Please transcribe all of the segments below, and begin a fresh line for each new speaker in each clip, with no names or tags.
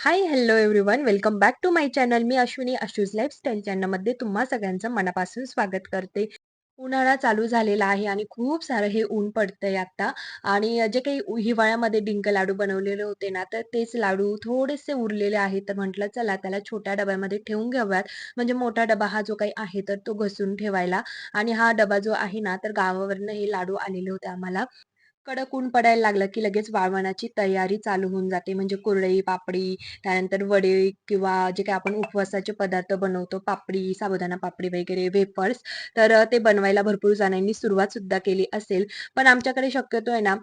Hi, hello everyone. Welcome back to my channel. Me Ashwini Ashu's lifestyle चॅनलमध्ये तुम्हा सगळ्यांचं मनापासून स्वागत करते. उन्हाळा चालू झालेला आहे आणि खूप सारं हे ऊन पडतंय आता आणि जे काही हिवाळ्यामध्ये डिंक लाडू बनवलेले होते ना, तर तेच लाडू थोडेसे उरलेले आहेत. तर म्हटलं चला त्याला छोट्या डब्यामध्ये ठेवून घ्याव्यात म्हणजे मोठा डबा हा जो काही आहे, तर तो घसून ठेवायला आणि हा डबा जो आहे ना, तर गावावरनं हे लाडू आलेले होते आम्हाला. कडक ऊन पडायला लागलं, की लगेच वाळवणाची तयारी चालू होऊन जाते. म्हणजे कुरडई, पापडी, त्यानंतर वडे किंवा जे काही आपण उपवासाचे पदार्थ बनवतो, पापडी, साबुदाणा पापडी वगैरे, वेफर्स, तर ते बनवायला भरपूर जणांनी सुरुवात सुद्धा केली असेल. पण आमच्याकडे शक्यतो आहे ना,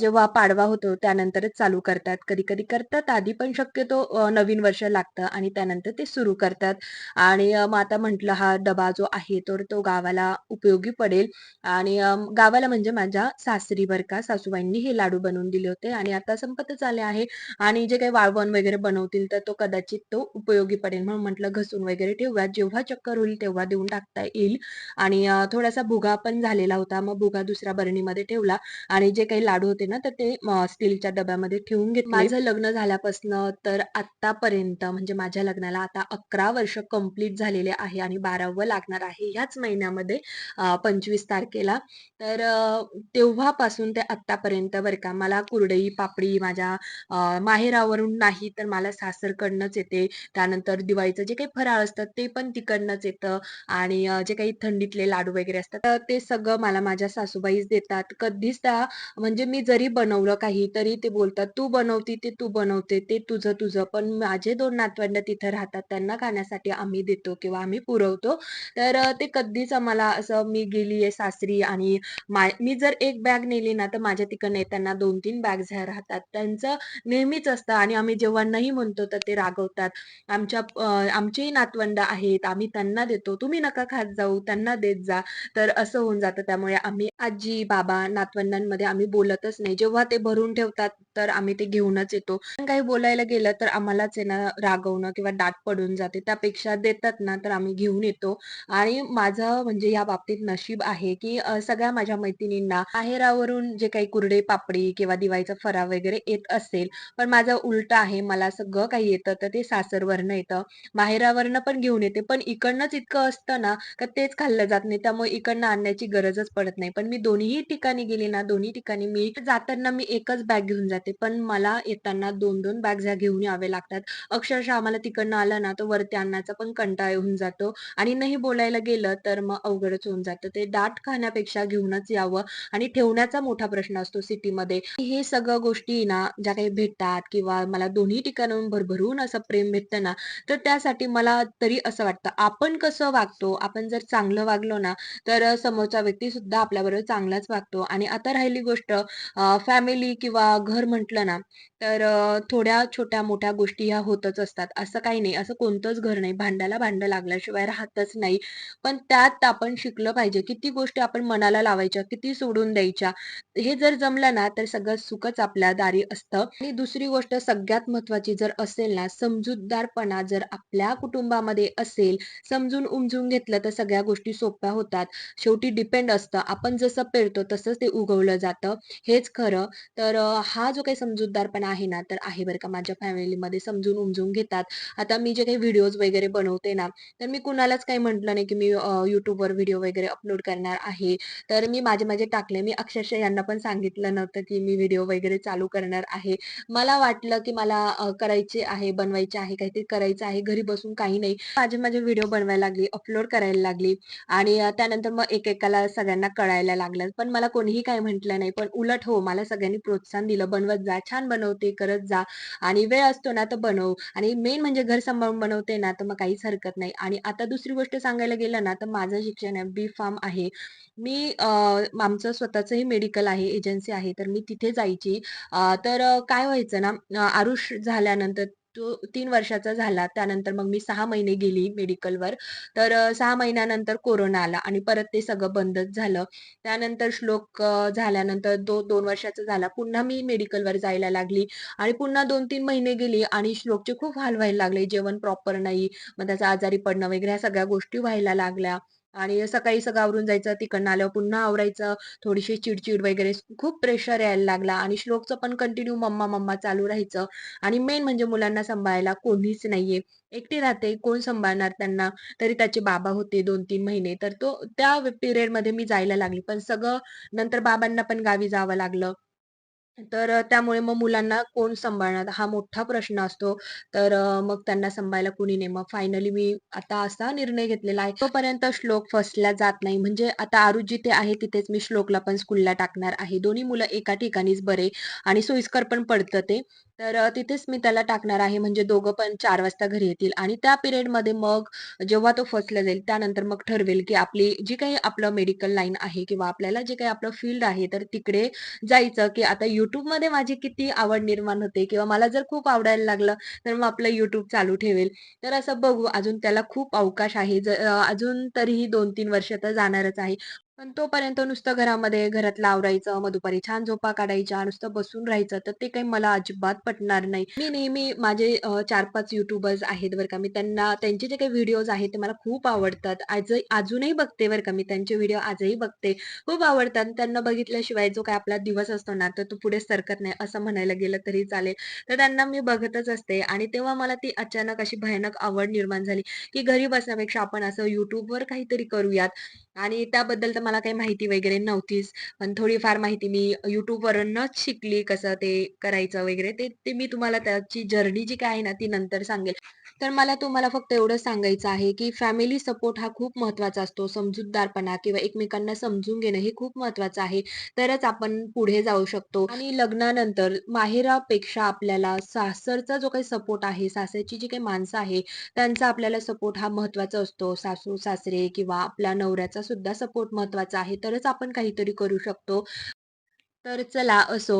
जेव्हा पाडवा होतो त्यानंतरच चालू करतात. कधी-कधी करतात आधी, पण शक्यतो नवीन वर्ष लागतं आणि त्यानंतर ते सुरू करतात. आणि मग आता म्हटलं हा डबा जो आहे, तर तो गावाला उपयोगी पडेल आणि गावाला म्हणजे माझ्या सासरी का, सासूबाईंनी हे लाडू बनवून दिले होते आणि आता संपतच आले आहे आणि जे काही वाळवण वगैरे बनवतील, तर तो कदाचित तो उपयोगी पडेल. म्हणून म्हटलं घसून वगैरे ठेवूयात. जेव्हा चक्कर होईल तेव्हा देऊन टाकता येईल आणि थोडासा भुगा पण झालेला होता. मग भुगा दुसऱ्या बरणीमध्ये ठेवला आणि जे काही लाडू होते ना, तर ते स्टीलच्या डब्यामध्ये ठेवून घेतले. माझं लग्न झाल्यापासनं तर आत्तापर्यंत म्हणजे माझ्या लग्नाला आता 11 वर्ष कंप्लीट झालेले आहे आणि 12वं लागणार आहे ह्याच महिन्यामध्ये 25 तारखेला. तर तेव्हापासून ते आत्तापर्यंत बरं का, मला कुरडई, पापडी माझ्या माहेरावरून नाही तर मला सासरकडनंच येते. त्यानंतर दिवाळीचं जे काही फराळ असतं ते पण तिकडनंच येतं आणि जे काही थंडीतले लाडू वगैरे असतात तर ते सगळं मला माझ्या सासूबाईच देतात. कधीच त्या म्हणजे मी जरी बनवलं काही तरी ते बोलतात, "तू बनवती ते तू बनवते, ते तुझं तुझं." पण माझे दोन नातवंड तिथं राहतात. त्यांना खाण्यासाठी आम्ही देतो किंवा आम्ही पुरवतो. तर ते कधीच आम्हाला असं मी गेलीये सासरी आणि मी जर एक बॅग नेली ना, तर माझ्या तिकडनं येताना 2-3 बॅग्स ह्या राहतात. त्यांचं नेहमीच असतं आणि आम्ही जेव्हा नाही म्हणतो, तर ते रागवतात. आमच्या आमचेही नातवंड आहेत, आम्ही त्यांना देतो. तुम्ही नका खात जाऊ, त्यांना देत जा. तर असं होऊन जातं. त्यामुळे आम्ही आजी, बाबा, नातवंडांमध्ये आम्ही बोलतच नाही. जेव्हा ते भरून ठेवतात, तर आम्ही ते घेऊनच येतो. काही बोलायला गेलं, तर आम्हालाच आहे ना रागवणं किंवा दाट पडून जाते. त्यापेक्षा देतात ना, तर आम्ही घेऊन येतो आणि माझं म्हणजे या बाबतीत नशीब आहे, की सगळ्या माझ्या मैत्रिणींना माहेरावरून जे काही कुरडे पापडी किंवा दिवाळीचा फराळ वगैरे येत असेल, पण माझं उलट आहे. मला सगळं काही येतं, तर ते सासरवरनं येतं. माहेरावरनं पण घेऊन येते, पण इकडनंच इतकं असतं ना, का तेच खाल्लं जात नाही. त्यामुळे इकडनं आणण्याची गरजच पडत नाही. पण मी दोन्ही ठिकाणी गेली ना, दोन्ही ठिकाणी मी जाताना मी एकच बॅग घेऊन जाते, पण मला येताना 2-2 बॅग्स ह्या घेऊन यावे लागतात. अक्षरशः आम्हाला तिकडनं आलं ना, तर वरती आणण्याचा पण कंटाळा येऊन जातो आणि नाही बोलायला गेलं, तर मग अवघडच होऊन जातं. ते दाट खाण्यापेक्षा घेऊनच यावं आणि ठेवण्याचा मोठा प्रश्न असतो सिटीमध्ये. हे सगळं गोष्टी ना, ज्या काही भेटतात किंवा मला दोन्ही ठिकाणाहून भरभरून असं प्रेम भेटतं ना, तर त्यासाठी मला तरी असं वाटतं, आपण कसं वागतो, आपण जर चांगलं वागलो ना, तर समोरचा व्यक्ती सुद्धा आपल्याबरोबर चांगलाच वागतो. आणि आता राहिली गोष्ट फॅमिली किंवा घर म्हटलं ना, तर थोड्या छोट्या-मोठ्या गोष्टी ह्या होतच असतात. असं काही नाही, असं कोणतंच घर नाही, भांड्याला भांडं लागल्याशिवाय राहतच नाही. पण त्यात आपण शिकलं पाहिजे. किती गोष्टी आपण मनाला लावायच्या, किती सोडून द्यायच्या. हे जर जमलं ना, तर सगळं सुखच आपल्या दारी असतं. आणि दुसरी गोष्ट सगळ्यात महत्वाची जर असेल ना, समजूतदारपणा जर आपल्या कुटुंबामध्ये असेल, समजून-उमजून घेतलं तर सगळ्या गोष्टी सोप्या होतात. शेवटी डिपेंड असतं. आपण जसं पेरतो तसंच ते उगवलं जातं, हेच खरं. तर हा जो काही समजूतदारपणा आहे ना, तर आहे बरं का माझ्या फॅमिलीमध्ये समजून-उमजून घेतात. आता मी जे काही व्हिडिओज वगैरे बनवते ना, तर मी कुणालाच काही म्हटलं नाही, की मी युट्यूबवर व्हिडिओ वगैरे अपलोड करणार आहे. तर मी माझे-माझे टाकले. मी अक्षरशः यांना पण सांगितलं नव्हतं, की मी व्हिडिओ वगैरे चालू करणार आहे. मला वाटलं, की मला करायचे आहे, बनवायचे आहे, काहीतरी करायचं आहे, घरी बसून काही नाही. माझे-माझे व्हिडिओ बनवायला लागली, अपलोड करायला लागली आणि त्यानंतर मग एकेकाला सगळ्यांना कळायला लागलं. पण मला कोणीही काय म्हटलं नाही. पण उलट हो, मला सगळ्यांनी प्रोत्साहन दिलं, "बनवत जा, छान बनवते, करत जा आणि वेळ असतो ना, तर बनव." आणि मेन म्हणजे घर सांभाळून बनवते ना, तर मग काहीच हरकत नाही. आणि आता दुसरी गोष्ट सांगायला गेलं ना, तर माझं शिक्षण आहे बी-फार्म आहे. मी आमचं स्वतःचंही मेडिकल आहे, एजन्सी आहे, तर मी तिथे जायची. तर काय व्हायचं ना, आरुष झाल्यानंतर तो तीन वर्षाचा झाला. त्यानंतर मग मी सहा महिने गेली मेडिकलवर. तर सहा महिन्यानंतर कोरोना आला आणि परत ते सगळं बंदच झालं. त्यानंतर श्लोक झाल्यानंतर दो दोन वर्षाचा झाला. पुन्हा मी मेडिकलवर जायला लागली आणि पुन्हा 2-3 महिने गेली आणि श्लोकचे खूप हाल व्हायला लागले. जेवण प्रॉपर नाही, मग त्याचं आजारी पडणं वगैरे ह्या सगळ्या गोष्टी व्हायला लागल्या. आणि सकाळी सगळं आवरून जायचं, तिकडनं आल्यावर पुन्हा आवरायचं, थोडीशी चिडचिड वगैरे खूप प्रेशर यायला लागला आणि श्लोकचं पण कंटिन्यू मम्मा, मम्मा चालू राहायचं आणि मेन म्हणजे मुलांना सांभाळायला कोणीच नाहीये. एकटी राहते, कोण सांभाळणार त्यांना? तरी त्याचे बाबा होते 2-3 महिने, तर तो त्या पिरियडमध्ये मी जायला लागली. पण सगळं नंतर बाबांना पण गावी जावं लागलं. तर त्यामुळे मग मुलांना कोण सांभाळणार हा मोठा प्रश्न असतो. तर मग त्यांना सांभाळायला कुणी नाही. मग फायनली मी आता असा निर्णय घेतलेला आहे, तोपर्यंत श्लोक फसला जात नाही. म्हणजे आता आरुज जिथे आहे तिथेच मी श्लोकला पण स्कूलला टाकणार आहे. दोन्ही मुलं एका ठिकाणीच बरे आणि सोयीस्कर पण पडतं ते. तर तिथेच मी त्याला टाकणार आहे. म्हणजे दोघं पण चार वाजता घरी येतील आणि त्या पिरियडमध्ये मग जेव्हा तो फसला जाईल त्यानंतर मग ठरवेल, की आपली जी काही आपलं मेडिकल लाईन आहे किंवा आपल्याला जे काही आपलं फील्ड आहे, तर तिकडे जायचं, की आता युट्यूबमध्ये माझी किती आवड निर्माण होते किंवा मला जर खूप आवडायला लागलं, तर मग आपलं युट्यूब चालू ठेवेल. तर असं बघू अजून त्याला खूप अवकाश आहे. ज अजून तरीही 2-3 वर्ष तर जाणारच आहे. पण तोपर्यंत नुसतं घरामध्ये घरातलं आवरायचं, मग दुपारी छान झोपा काढायच्या, नुसतं बसून राहायचं, तर ते काही मला अजिबात पटणार नाही. मी नेहमी माझे अ, 4-5 यूट्यूबर्स आहेत बरं का, मी त्यांना त्यांचे जे काही व्हिडिओज आहेत ते मला खूप आवडतात. आज अजूनही बघते बरं का मी त्यांचे व्हिडिओ आजही बघते. खूप आवडतात. त्यांना बघितल्याशिवाय जो काही आपला दिवस असतो ना, तर तो पुढे सरकत नाही असं म्हणायला गेलं तरी चालेल. तर त्यांना मी बघतच असते आणि तेव्हा मला ती अचानक अशी भयानक आवड निर्माण झाली, की घरी बसण्यापेक्षा आपण असं युट्यूबवर काहीतरी करूयात आणि त्याबद्दल तर मला काही माहिती वगैरे नव्हतीच. पण थोडीफार माहिती मी युट्यूबवरूनच शिकली कसं ते करायचं वगैरे. ते ते मी तुम्हाला त्याची जर्नी जी काय आहे ना, ती नंतर सांगेल. तर मला तुम्हाला फक्त एवढं सांगायचं आहे, की फॅमिली सपोर्ट हा खूप महत्त्वाचा असतो. समजूतदारपणा किंवा एकमेकांना समजून घेणं हे खूप महत्त्वाचं आहे. तरच आपण पुढे जाऊ शकतो आणि लग्नानंतर माहेरापेक्षा आपल्याला सासरचा जो काही सपोर्ट आहे, सासरची जी काही माणसं आहे, त्यांचा आपल्याला सपोर्ट हा महत्त्वाचा असतो. सासू-सासरे किंवा आपल्या नवऱ्याचा सुद्धा सपोर्ट महत्वाचं आहे. तरच आपण काहीतरी करू शकतो. तर चला असो,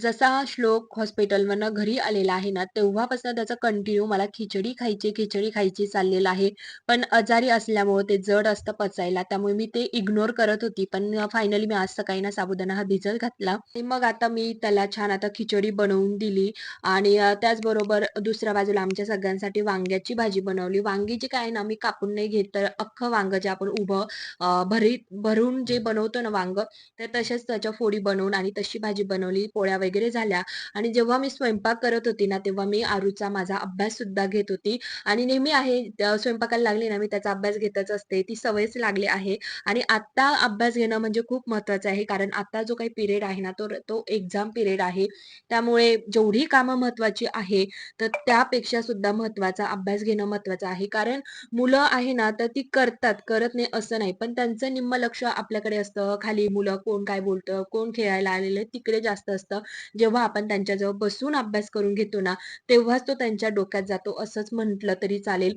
जसा श्लोक हॉस्पिटलवरनं घरी आलेला आहे ना, तेव्हापासून त्याचा कंटिन्यू मला खिचडी खायची, खिचडी खायची चाललेलं आहे. पण आजारी असल्यामुळे ते जड असतं पचायला, त्यामुळे मी ते इग्नोर करत होती. पण फायनली मी आज सकाळी ना साबुदाणा हा भिजत घातला मग आता मी त्याला छान आता खिचडी बनवून दिली आणि त्याचबरोबर दुसऱ्या बाजूला आमच्या सगळ्यांसाठी वांग्याची भाजी बनवली. वांगी जी काय आहे ना, मी कापून नाही घेत, तर अख्खं वांग जे आपण उभं भरीत भरून जे बनवतो ना वांग तर तसेच त्याच्या फोडी बनवून आणि तशी भाजी बनवली, पोळ्या वगैरे झाल्या आणि जेव्हा मी स्वयंपाक करत होती ना, तेव्हा मी आरूचा माझा अभ्यास सुद्धा घेत होती आणि नेहमी आहे स्वयंपाकाला लागली ना, मी त्याचा अभ्यास घेतच असते. ती सवयच लागली आहे आणि आत्ता अभ्यास घेणं म्हणजे खूप महत्वाचं आहे. कारण आता जो काही पिरियड आहे ना, तो तो एक्झाम पिरियड आहे. त्यामुळे जेवढी कामं महत्वाची आहे, तर त्यापेक्षा सुद्धा महत्त्वाचा अभ्यास घेणं महत्वाचं आहे. कारण मुलं आहे ना, तर ती करतात, करत नाही असं नाही. पण त्यांचं निम्म लक्ष आपल्याकडे असतं. खाली मुलं कोण काय बोलतं, कोण खेळायला आलेलं आलेले तिकडे जास्त असतं. जेव्हा आपण त्यांच्याजवळ बसून अभ्यास करून घेतो ना, तेव्हाच तो त्यांच्या डोक्यात जातो असंच म्हटलं तरी चालेल.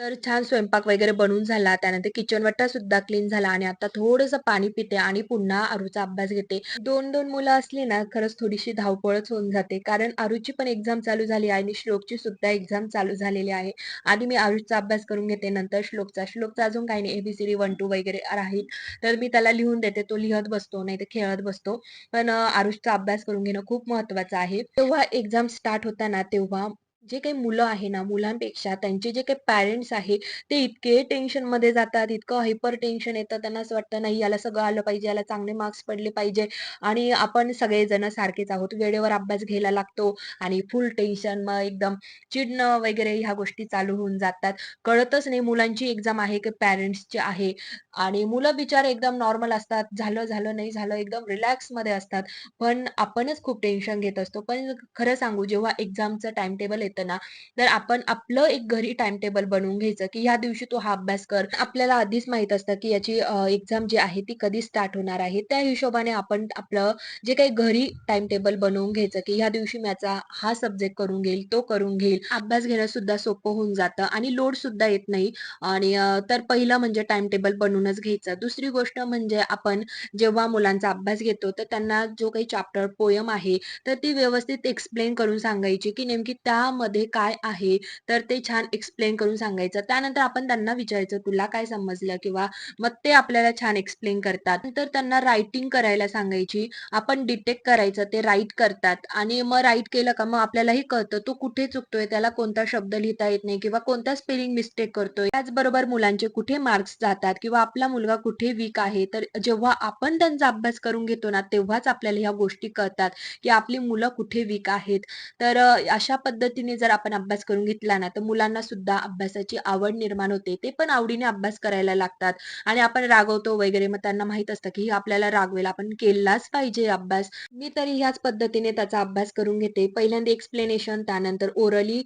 तर छान स्वयंपाक वगैरे बनून झाला. त्यानंतर किचन वट्टा सुद्धा क्लीन झाला आणि आता थोडंसं पाणी पिते आणि पुन्हा आरूचा अभ्यास घेते. 2-2 मुलं असली ना, खरंच थोडीशी धावपळच होऊन जाते. कारण आरूची पण एक्झाम चालू झाली आहे आणि श्लोकची सुद्धा एक्झाम चालू झालेली आहे. आधी मी आरुषचा अभ्यास करून घेते, नंतर श्लोकचा. श्लोकचा अजून काही नाही, ए 1-2 वगैरे राहील. तर मी त्याला लिहून देते. तो लिहत बसतो, नाहीतर खेळत बसतो. पण अ, आरुषचा अभ्यास करून घेणं खूप महत्त्वाचं आहे. तेव्हा एक्झाम स्टार्ट होताना तेव्हा जे काही मुलं आहे ना, मुलांपेक्षा त्यांचे जे काही पॅरेंट्स आहे, ते इतके टेन्शनमध्ये जातात, इतकं हायपर टेन्शन येतं. त्यांना असं वाटतं, नाही याला सगळं आलं पाहिजे, याला चांगले मार्क्स पडले पाहिजे आणि आपण सगळेजण सारखेच आहोत. वेळेवर अभ्यास घ्यायला लागतो आणि फुल टेन्शन, मग एकदम चिडणं वगैरे ह्या गोष्टी चालू होऊन जातात. कळतच नाही मुलांची एक्झाम आहे की पॅरेंट्सची आहे आणि मुलं बिचार एकदम नॉर्मल असतात. झालं, झालं, नाही झालं, एकदम रिलॅक्समध्ये असतात. पण आपणच खूप टेन्शन घेत असतो. पण खरं सांगू जेव्हा एक्झामचं टाइम टेबल येतं ना, तर आपण आपलं एक घरी टाइम टेबल बनवून घ्यायचं, की ह्या दिवशी तू हा अभ्यास कर. आपल्याला आधीच माहीत असतं, की याची एक्झाम जी आहे ती कधी स्टार्ट होणार आहे. त्या हिशोबाने आपण आपलं जे काही घरी टाइम टेबल बनवून घ्यायचं, की ह्या दिवशी मी याचा हा सब्जेक्ट करून घेईल, तो करून घेईल. अभ्यास घेणं सुद्धा सोपं होऊन जातं आणि लोड सुद्धा येत नाही आणि तर पहिलं म्हणजे टाइम टेबल बनवूनच घ्यायचं. दुसरी गोष्ट म्हणजे आपण जेव्हा मुलांचा अभ्यास घेतो, तर त्यांना जो काही चॅप्टर, पोयम आहे, तर ती व्यवस्थित एक्सप्लेन करून सांगायची, की नेमकी त्या पुस्तकामध्ये काय आहे तर ते छान एक्सप्लेन करून सांगायचं. त्यानंतर आपण त्यांना विचारायचं तुला काय समजलं? किंवा मग ते आपल्याला छान एक्सप्लेन करतात. नंतर त्यांना रायटिंग करायला सांगायची. आपण डिटेक्ट करायचं ते राईट करतात. आणि मग राईट केलं का मग आपल्यालाही कळतं तो कुठे चुकतोय? त्याला कोणता शब्द लिहिता येत नाही किंवा कोणता स्पेलिंग मिस्टेक करतोय? त्याचबरोबर मुलांचे कुठे मार्क्स जातात किंवा आपला मुलगा कुठे वीक आहे? तर जेव्हा आपण त्यांचा अभ्यास करून घेतो ना तेव्हाच आपल्याला ह्या गोष्टी कळतात की आपली मुलं कुठे वीक आहेत. तर अशा पद्धतीने जर आपण अभ्यास करून घेतला ना तर मुलांना सुद्धा अभ्यासाची आवड निर्माण होते. ते पण आवडीने अभ्यास करायला लागतात. आणि आपण रागवतो वगैरे मग त्यांना माहीत असतं की आपल्याला रागवेल आपण केलाच पाहिजे अभ्यास. मी तरी ह्याच पद्धतीने त्याचा अभ्यास करून घेते. पहिल्यांदा एक्सप्लेनेशन त्यानंतर ओरली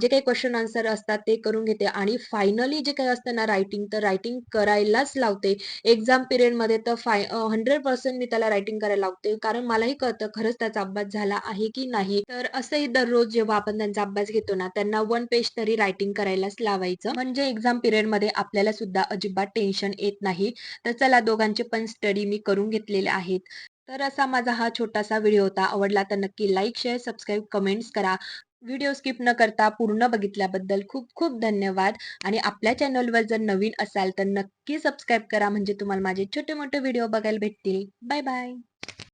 जे काही क्वेश्चन आन्सर असतात ते करून घेते. आणि फायनली जे काही असतं ना रायटिंग तर रायटिंग करायलाच लावते. एक्झाम पिरियडमध्ये तर फाय हंड्रेड पर्सेंट मी त्याला रायटिंग करायला लावते. कारण मलाही कळतं खरंच त्याचा अभ्यास झाला आहे की नाही. तर असंही दररोज जेव्हा आपण त्यांचा अभ्यास घेतो ना त्यांना वन पेज तरी रायटिंग करायलाच लावायचं. म्हणजे एक्झाम पिरियडमध्ये आपल्याला सुद्धा अजिबात टेन्शन येत नाही. तर चला दोघांचे पण स्टडी मी करून घेतलेले आहेत. तर असा माझा हा छोटासा व्हिडिओ होता. आवडला तर नक्की लाईक शेअर सबस्क्राईब कमेंट्स करा. व्हिडिओ स्किप न करता पूर्ण बघितल्याबद्दल खूप खूप धन्यवाद. आणि आपल्या चॅनलवर जर नवीन असाल तर नक्की सबस्क्राईब करा. म्हणजे तुम्हाला माझे छोटे मोठे व्हिडिओ बघायला भेटतील. Bye bye